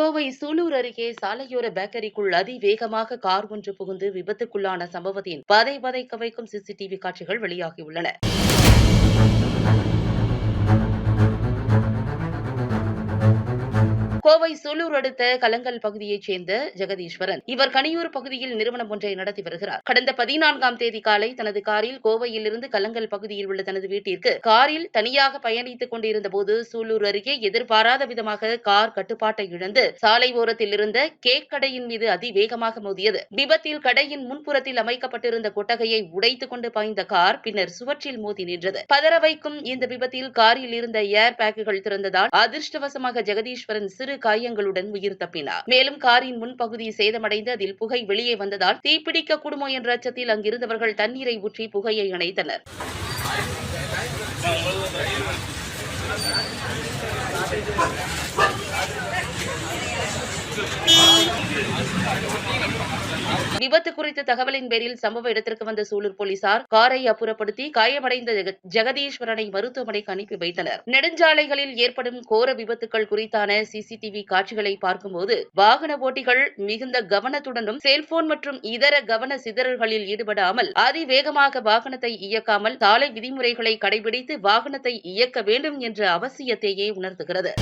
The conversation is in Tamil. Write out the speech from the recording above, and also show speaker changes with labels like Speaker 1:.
Speaker 1: கோவை சூலூர் அருகே சாலையோர பேக்கரிக்குள் அதிவேகமாக கார் ஒன்று புகுந்து விபத்துக்குள்ளான சம்பவத்தின் பதை பதைக்க வைக்கும் சிசிடிவி காட்சிகள் வெளியாகியுள்ளன. கோவை சூலூர் அடுத்த கலங்கல் பகுதியைச் சேர்ந்த ஜெகதீஸ்வரன். இவர் கனியூர் பகுதியில் நிறுவனம் ஒன்றை நடத்தி வருகிறார். கடந்த பதினான்காம் தேதி காலை தனது காரில் கோவையிலிருந்து கலங்கல் பகுதியில் உள்ள தனது வீட்டிற்கு காரில் தனியாக பயணித்துக் கொண்டிருந்த போது சூலூர் அருகே எதிர்பாராத விதமாக கார் கட்டுப்பாட்டை இழந்து சாலை ஓரத்தில் இருந்த கேக் கடையின் மீது அதிவேகமாக மோதியது. விபத்தில் கடையின் முன்புறத்தில் அமைக்கப்பட்டிருந்த கொட்டகையை உடைத்துக் கொண்டு பாய்ந்த கார் பின்னர் சுவற்றில் மோதி நின்றது. பதற வைக்கும் இந்த விபத்தில் காரில் இருந்த ஏர் பேக்குகள் திறந்ததால் அதிர்ஷ்டவசமாக ஜெகதீஸ்வரன் சிறு காயங்களுடன் உயிர் தப்பினார். மேலும் காரின் முன்பகுதி சேதமடைந்து அதில் புகை வெளியே வந்ததால் தீப்பிடிக்கக்கூடுமோ என்ற அச்சத்தில் அங்கிருந்தவர்கள் தண்ணீரை ஊற்றி புகையை அணைத்தனர். விபத்து குறித்த தகவலின் பேரில் சம்பவ இடத்திற்கு வந்த சூலூர் போலீசார் காரை அப்புறப்படுத்தி காயமடைந்த ஜெகதீஸ்வரனை மருத்துவமனைக்கு அனுப்பி வைத்தனர். நெடுஞ்சாலைகளில் ஏற்படும் கோர விபத்துக்கள் குறித்தான சிசிடிவி காட்சிகளை பார்க்கும்போது வாகன ஓட்டிகள் மிகுந்த கவனத்துடனும் செல்போன் மற்றும் இதர கவன சிதறல்களில் ஈடுபடாமல் அதிவேகமாக வாகனத்தை இயக்காமல் சாலை விதிமுறைகளை கடைபிடித்து வாகனத்தை இயக்க வேண்டும் என்ற அவசியத்தையே உணர்த்துகிறது.